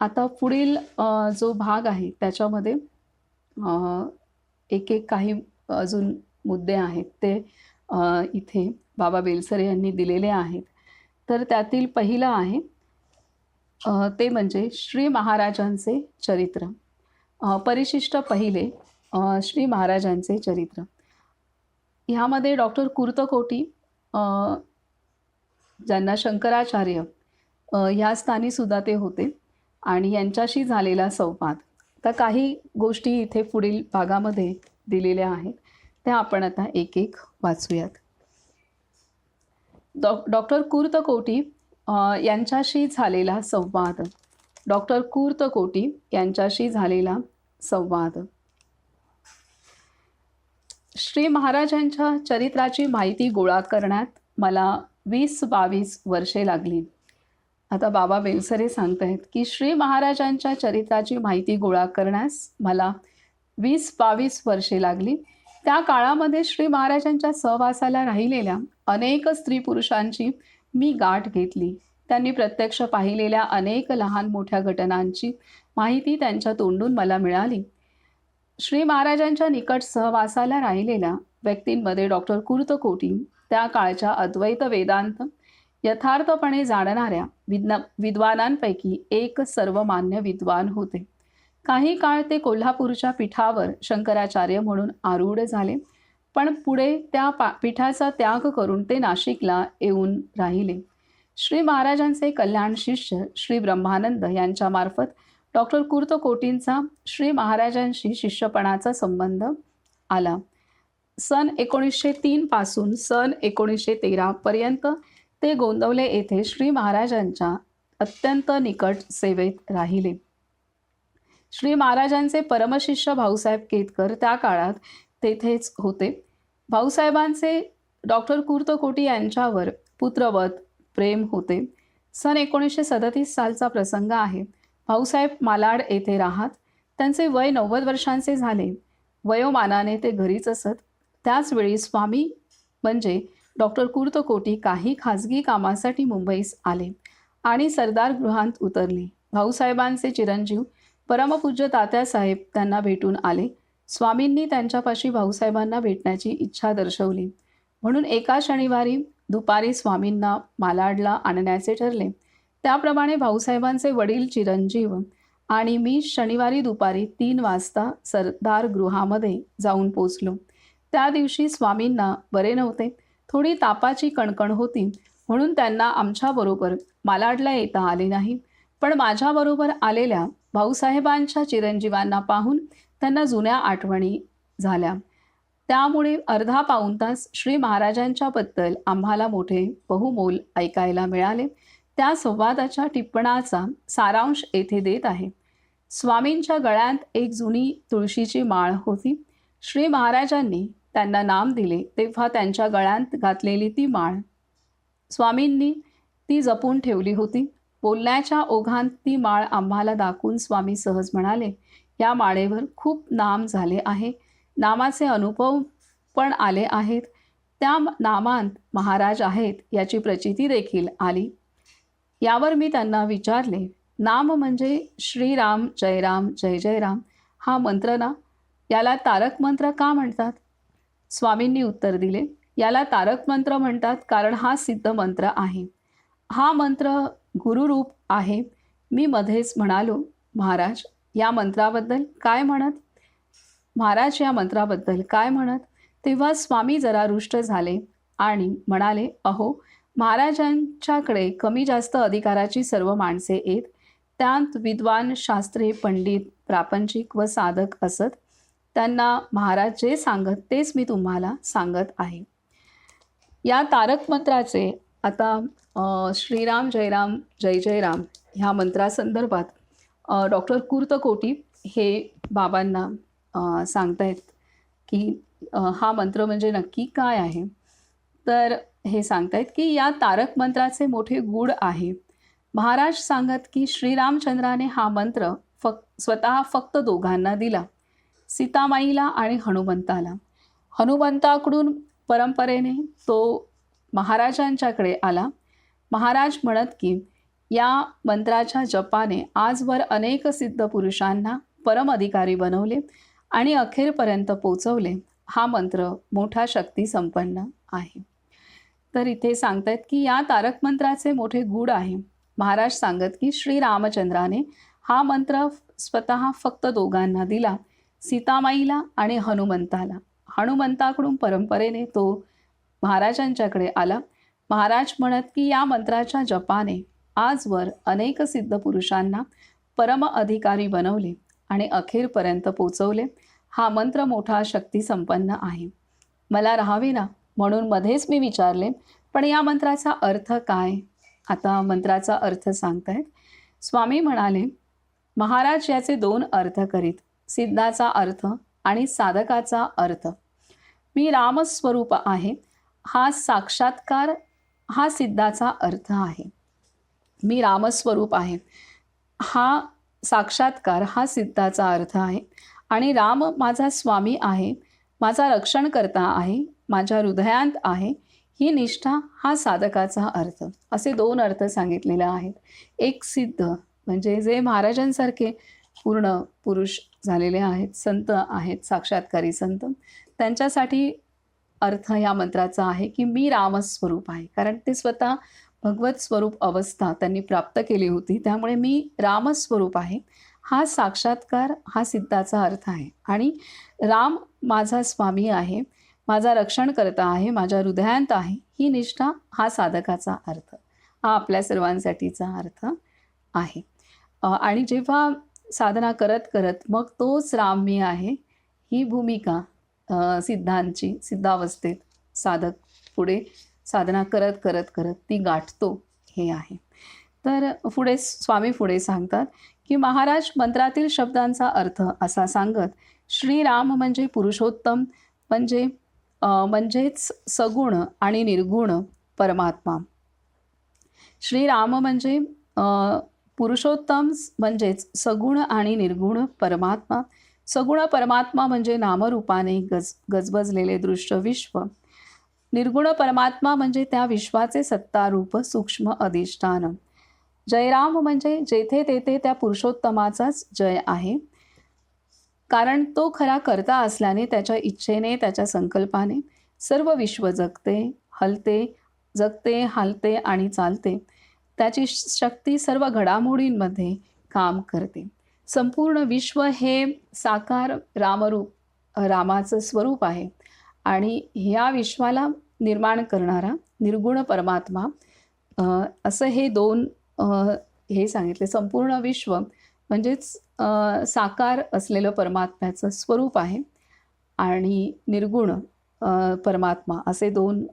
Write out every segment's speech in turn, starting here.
आता पुढील जो भाग आहे त्याच्यामध्ये एक एक काही अजून मुद्दे आहेत ते इथे बाबा बेलसरे यांनी दिलेले आहेत. तर त्यातील पहिलं आहे ते म्हणजे श्री महाराजांचे चरित्र. परिशिष्ट पहिले श्री महाराजांचे चरित्र. ह्यामध्ये डॉक्टर कुर्तकोटी ज्यांना शंकराचार्य ह्या स्थानी सुद्धा ते होते. आणि यांच्याशी झालेला संवाद. तर काही गोष्टी इथे पुढील भागामध्ये दिलेल्या आहेत. त्या आपण आता एक एक वाचूयात. डॉ डॉक्टर कुर्तकोटी यांच्याशी झालेला संवाद. डॉक्टर कुर्तकोटी यांच्याशी झालेला संवाद. श्री महाराजांच्या चरित्राची माहिती गोळा करण्यात मला वीस बावीस वर्षे लागली. आता बाबा बेलसरे सांगत आहेत की श्री महाराजांच्या चरित्राची माहिती गोळा करण्यास मला वीस बावीस वर्षे लागली. त्या काळामध्ये श्री महाराजांच्या सहवासाला राहिलेल्या अनेक स्त्री पुरुषांची मी गाठ घेतली. त्यांनी प्रत्यक्ष पाहिलेल्या अनेक लहान मोठ्या घटनांची माहिती त्यांच्या तोंडून मला मिळाली. श्री महाराजांच्या निकट सहवासाला राहिलेल्या व्यक्तींमध्ये डॉक्टर कुर्तकोटी त्या काळच्या अद्वैत वेदांत यथार्थपणे जाणणाऱ्या विद्ना विद्वानांपैकी एक सर्वमान्य विद्वान होते. काही काळ ते कोल्हापूरच्या पीठावर शंकराचार्य म्हणून आरूढ झाले पण पुढे त्या पा पीठाचा त्याग करून ते नाशिकला येऊन राहिले. श्री महाराजांचे कल्याण शिष्य श्री ब्रह्मानंद यांच्यामार्फत डॉक्टर कुर्तकोटींचा श्री महाराजांशी शिष्यपणाचा संबंध आला. सन एकोणीसशे तीनपासून सन एकोणीसशे तेरापर्यंत ते गोंदवले येथे श्री महाराजांच्या अत्यंत निकट सेवेत राहिले. श्री महाराजांचे परमशिष्य भाऊसाहेब केतकर त्या काळात तेथेच होते. भाऊसाहेबांचे डॉक्टर कुर्तकोटी यांच्यावर पुत्रवत प्रेम होते. सन एकोणीसशे सदतीस सालचा प्रसंग आहे. भाऊसाहेब मालाड येथे राहत. त्यांचे वय नव्वद वर्षांचे झाले. वयोमानाने ते घरीच असत. त्याचवेळी स्वामी म्हणजे डॉक्टर कुर्तकोटी काही खाजगी कामासाठी मुंबईस आले आणि सरदार गृहांत उतरले. भाऊसाहेबांचे चिरंजीव परमपूज्य तात्यासाहेब त्यांना भेटून आले. स्वामींनी त्यांच्यापाशी भाऊसाहेबांना भेटण्याची इच्छा दर्शवली. म्हणून एका शनिवारी दुपारी स्वामींना मालाडला आणण्याचे ठरले. त्याप्रमाणे भाऊसाहेबांचे वडील चिरंजीव आणि मी शनिवारी दुपारी तीन वाजता सरदार गृहामध्ये जाऊन पोचलो. त्या दिवशी स्वामींना बरे नव्हते. थोडी तापाची कणकण होती. म्हणून त्यांना आमच्याबरोबर मालाडला येता आले नाही. पण माझ्याबरोबर आलेल्या भाऊसाहेबांच्या चिरंजीवांना पाहून त्यांना जुन्या आठवणी झाल्या. त्यामुळे अर्धा पाऊण तास श्री महाराजांच्याबद्दल आम्हाला मोठे बहुमोल ऐकायला मिळाले. त्या संवादाच्या टिप्पणाचा सारांश येथे देत आहे. स्वामींच्या गळ्यात एक जुनी तुळशीची माळ होती. श्री महाराजांनी त्यांना नाम दिले तेव्हा त्यांच्या गळ्यात घातलेली ती माळ. स्वामींनी ती जपून ठेवली होती. बोलण्याच्या ओघांत ती माळ आम्हाला दाखवून स्वामी सहज म्हणाले या माळेवर खूप नाम झाले आहे. नामाचे अनुभव पण आले आहेत. त्या नामांत महाराज आहेत याची प्रचिती देखील आली यावर मी त्यांना विचारले नाम म्हणजे श्रीराम जयराम जय जयराम हा मंत्र ना? याला तारक मंत्र का म्हणतात? स्वामींनी उत्तर दिले. याला तारक मंत्र म्हणतात कारण हा सिद्ध मंत्र आहे. हा मंत्र गुरुरूप आहे. मी मध्येच म्हणालो महाराज या मंत्राबद्दल काय म्हणत? महाराज या मंत्राबद्दल काय म्हणत? तेव्हा स्वामी जरा रुष्ट झाले आणि म्हणाले अहो महाराजांच्याकडे कमी जास्त अधिकाराची सर्व माणसे येत. त्यात विद्वान शास्त्रे पंडित प्रापंचिक व साधक असत. त्यांना महाराज जे सांगत तेच मी तुम्हाला सांगत आहे. या तारक मंत्राचे आता श्रीराम जयराम जय जयराम ह्या मंत्रासंदर्भात डॉक्टर कुर्तकोटी हे बाबांना सांगतायत की हा मंत्र म्हणजे नक्की काय आहे? तर हे सांगतायत की या तारक मंत्राचे मोठे गूढ आहे. महाराज सांगत की श्रीरामचंद्राने हा मंत्र फक्त स्वतः फक्त दोघांना दिला. सीतामाईला आणि हनुमंताला. हनुमंताकडून परंपरेने तो महाराजांच्याकडे आला. महाराज म्हणत की या मंत्राच्या जपाने आजवर अनेक सिद्ध पुरुषांना परम अधिकारी बनवले आणि अखेरपर्यंत पोचवले. हा मंत्र मोठा शक्ती संपन्न आहे. तर इथे सांगतायत की या तारक मंत्राचे मोठे गुढ आहे. महाराज सांगत की श्री रामचंद्राने हा मंत्र स्वतः फक्त दोघांना दिला. सीतामाईला आणि हनुमंताला. हनुमंताकडून परंपरेने तो महाराजांच्याकडे आला. महाराज म्हणत की या मंत्राच्या जपाने आजवर अनेक सिद्ध पुरुषांना परम अधिकारी बनवले आणि अखेरपर्यंत पोचवले. हा मंत्र मोठा शक्ती संपन्न आहे. मला राहावे ना म्हणून मध्येच मी विचारले. पण या मंत्राचा अर्थ काय? आता मंत्राचा अर्थ सांगतायत. स्वामी म्हणाले महाराज याचे दोन अर्थ करीत. सिद्धाचा अर्थ आणि साधकाचा अर्थ. मी रामस्वरूप आहे. हा साक्षात्कार हा सिद्धाचा अर्थ आहे. मी रामस्वरूप आहे. हा साक्षात्कार हा सिद्धाचा अर्थ आहे. आणि राम माझा स्वामी आहे. माझा रक्षणकर्ता आहे. माझ्या हृदयांत आहे. ही निष्ठा हा साधकाचा अर्थ. असे दोन अर्थ सांगितलेले आहेत. एक सिद्ध म्हणजे जे महाराजांसारखे पूर्ण पुरुष झालेले आहेत संत आहेत साक्षात्कारी संत. त्यांच्यासाठी अर्थ या मंत्राचा आहे की मी रामस्वरूप आहे. कारण ते स्वतः भगवत स्वरूप अवस्था त्यांनी प्राप्त केली होती. त्यामुळे मी रामस्वरूप आहे. हा साक्षात्कार हा सिद्धाचा अर्थ आहे. आणि राम माझा स्वामी आहे माझा रक्षण करता आहे माझ्या हृदयांत आहे ही निष्ठा हा साधकाचा अर्थ. हा आपल्या सर्वांसाठीचा अर्थ आहे. आणि जेव्हा साधना करत करत मग तोच राम मी आहे ही भूमिका सिद्धांची सिद्धावस्थेत साधक पुढे साधना करत करत करत ती गाठतो हे आहे. तर पुढे स्वामी पुढे सांगतात की महाराज मंत्रातील शब्दांचा अर्थ असा सांगत श्रीराम म्हणजे पुरुषोत्तम म्हणजे म्हणजेच सगुण आणि निर्गुण परमात्मा. श्रीराम म्हणजे पुरुषोत्तम म्हणजेच सगुण आणि निर्गुण परमात्मा. सगुण परमात्मा म्हणजे नामरूपाने गज गजबजलेले दृश्य विश्व. निर्गुण परमात्मा म्हणजे त्या विश्वाचे सत्तारूप सूक्ष्म अधिष्ठान. जयराम म्हणजे जेथे तेथे त्या पुरुषोत्तमाचाच जय आहे. कारण तो खरा करता असल्याने त्याच्या इच्छेने त्याच्या संकल्पाने सर्व विश्व जगते हलते जगते हालते आणि चालते. त्याची शक्ती सर्व घडामोडींमध्ये काम करते. संपूर्ण विश्व हे साकार रामरूप रामाचं स्वरूप आहे. आणि ह्या विश्वाला निर्माण करणारा निर्गुण परमात्मा असं हे दोन हे सांगितले. संपूर्ण विश्व म्हणजेच साकार असलेलं परमात्म्याचं स्वरूप आहे. आणि निर्गुण परमात्मा असे दोन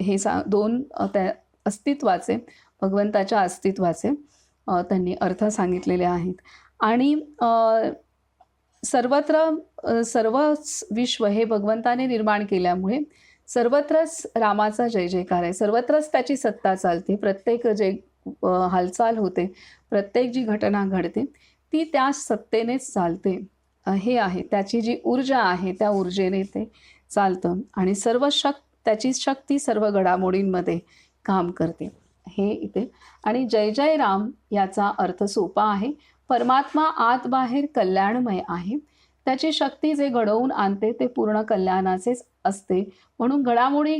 हे सा दोन त्या अस्तित्वाचे भगवंताच्या अस्तित्वाचे त्यांनी अर्थ सांगितलेले आहेत. आणि सर्वत्र सर्वच विश्व हे भगवंताने निर्माण केल्यामुळे सर्वत्रच रामाचा जय जयकार आहे. सर्वत्रच त्याची सत्ता चालते. प्रत्येक जे हालचाल होते प्रत्येक जी घटना घडते ती त्या सत्तेनेच चालते. हे आहे. त्याची जी ऊर्जा आहे त्या ऊर्जेने ते चालतं. आणि सर्व शक त्याची शक्ती सर्व घडामोडींमध्ये काम करते. हे इथे. आणि जय जय राम याचा अर्थ सोपा आहे. परमात्मा आत बाहेर कल्याणमय आहे. त्याची शक्ती जे घडवून आणते ते पूर्ण कल्याणाचेच असते. म्हणून घडामोडी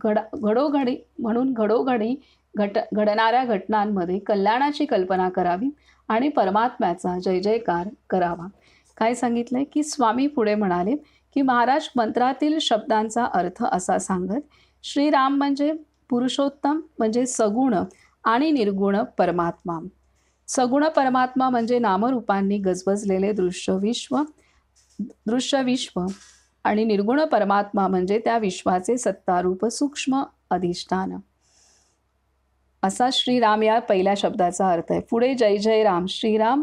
घडा घडोघडी म्हणून घडोघडी घट घडणाऱ्या घटनांमध्ये कल्याणाची कल्पना करावी आणि परमात्म्याचा जय जयकार करावा. काय सांगितलंय? की स्वामी पुढे म्हणाले की महाराज मंत्रातील शब्दांचा अर्थ असा सांगत श्रीराम म्हणजे पुरुषोत्तम म्हणजे सगुण आणि निर्गुण परमात्मा. सगुण परमात्मा म्हणजे नामरूपांनी गजबजलेले दृश्य विश्व दृश्य विश्व आणि निर्गुण परमात्मा म्हणजे त्या विश्वाचे सत्तारूप सूक्ष्म अधिष्ठान. असा श्रीराम या पहिल्या शब्दाचा अर्थ आहे. पुढे जय जय राम. श्रीराम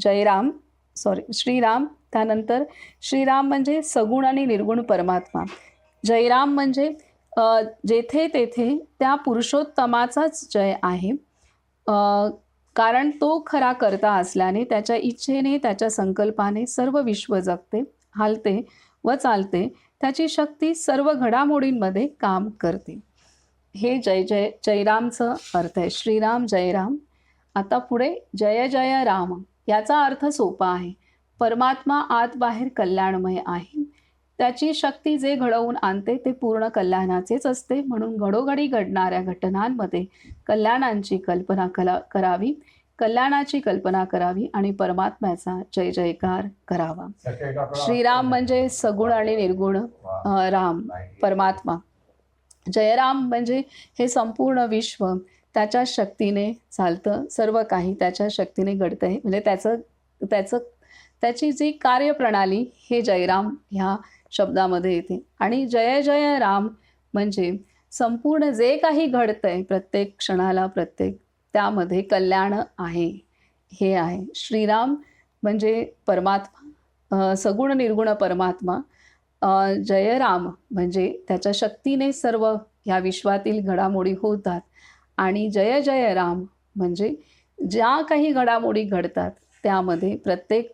जयराम सॉरी श्रीराम त्यानंतर श्रीराम म्हणजे सगुण आणि निर्गुण परमात्मा. जयराम म्हणजे जेथे तेथे त्या पुरुषोत्तमाचाच जय आहे. कारण तो खरा करता असल्याने त्याच्या इच्छेने त्याच्या संकल्पाने सर्व विश्व जगते हालते व चालते. त्याची शक्ती सर्व घडामोडींमध्ये काम करते. हे जय जय जयरामचं अर्थ आहे. श्रीराम जयराम. आता पुढे जय जय राम याचा अर्थ सोपा आहे. परमात्मा आत बाहेर कल्याणमय आहे. त्याची शक्ती जे घडवून आणते ते पूर्ण कल्याणाचेच असते. म्हणून घडोघडी घडणाऱ्या घटनांमध्ये कल्याणांची कल्पना कला करावी. कल्याणाची कल्पना करावी आणि परमात्म्याचा जय जयकार करावा. श्रीराम म्हणजे सगुण आणि निर्गुण राम परमात्मा. जयराम म्हणजे हे संपूर्ण विश्व त्याच्या शक्तीने चालतं. सर्व काही त्याच्या शक्तीने घडतं आहे म्हणजे त्याचं त्याचं त्याची जी कार्यप्रणाली हे जयराम ह्या शब्दामध्ये येते. आणि जय जय राम म्हणजे संपूर्ण जे काही घडतंय प्रत्येक क्षणाला प्रत्येक त्यामध्ये कल्याण आहे. हे आहे. श्रीराम म्हणजे परमात्मा सगुण निर्गुण परमात्मा जयराम म्हणजे त्याच्या शक्तीने सर्व ह्या विश्वातील घडामोडी होतात. आणि जय जय राम म्हणजे ज्या काही घडामोडी घडतात त्यामध्ये प्रत्येक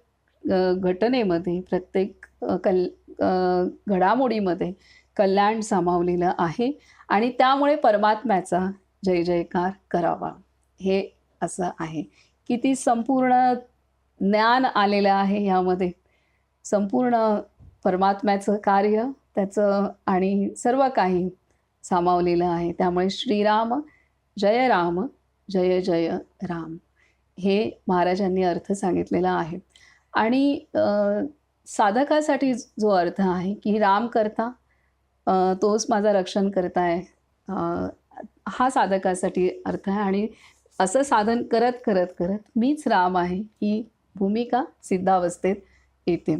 घटनेमध्ये प्रत्येक कल घडामोडीमध्ये कल्याण सामावलेलं आहे आणि त्यामुळे परमात्म्याचा जय जयकार करावा. हे असं आहे. किती संपूर्ण ज्ञान आलेलं आहे ह्यामध्ये संपूर्ण परमात्म्याचं कार्य त्याचं आणि सर्व काही सामावलेलं आहे. त्यामुळे श्रीराम जय राम जय जय राम. हे महाराजांनी अर्थ सांगितलेला आहे. आणि साधकासाठी जो अर्थ आहे की राम करता तोच माझा रक्षण करताय. हा साधकासाठी अर्थ आहे आणि असं साधन करत करत करत मीच राम आहे ही भूमिका सिद्धावस्थेत येते.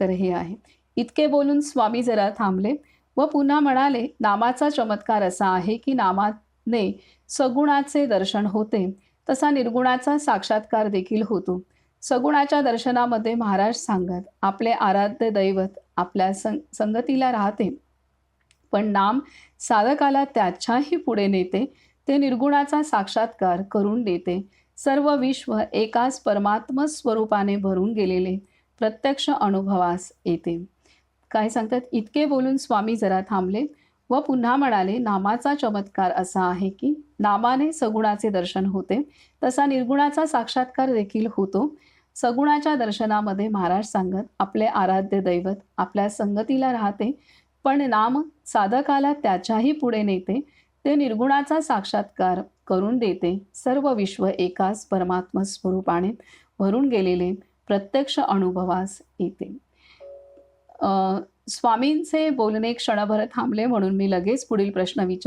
तर हे आहे. इतके बोलून स्वामी जरा थांबले व पुन्हा म्हणाले नामाचा चमत्कार असा आहे की नामाने सगुणाचे दर्शन होते तसा निर्गुणाचा साक्षात्कार देखील होतो. सगुणाच्या दर्शनामध्ये महाराज सांगत आपले आराध्य दैवत आपल्या सं संगतीला राहते. पण नाम साधकाला त्याच्याही पुढे नेते. ते निर्गुणाचा साक्षात्कार करून देते. सर्व विश्व एकाच परमात्म स्वरूपाने भरून गेलेले. प्रत्यक्ष अनुभवास येते. काय सांगतात इतके बोलून स्वामी जरा थांबले व पुन्हा म्हणाले नामाचा चमत्कार असा आहे की नामाने सगुणाचे दर्शन होते. तसा निर्गुणाचा साक्षात्कार देखील होतो. सगुणाच्या दर्शनामध्ये महाराज सांगत आपले आराध्य दैवत आपल्या संगतीला राहते पण नाम साधकाला त्याच्याही पुढे नेते ते निर्गुणाचा साक्षात्कार करून देते सर्व विश्व एकाच परमात्म स्वरूपाने भरून गेलेले प्रत्यक्ष अनुभवास येते. स्वामींचे बोलणे क्षणभर थांबले म्हणून मी लगेच पुढील प्रश्न विचार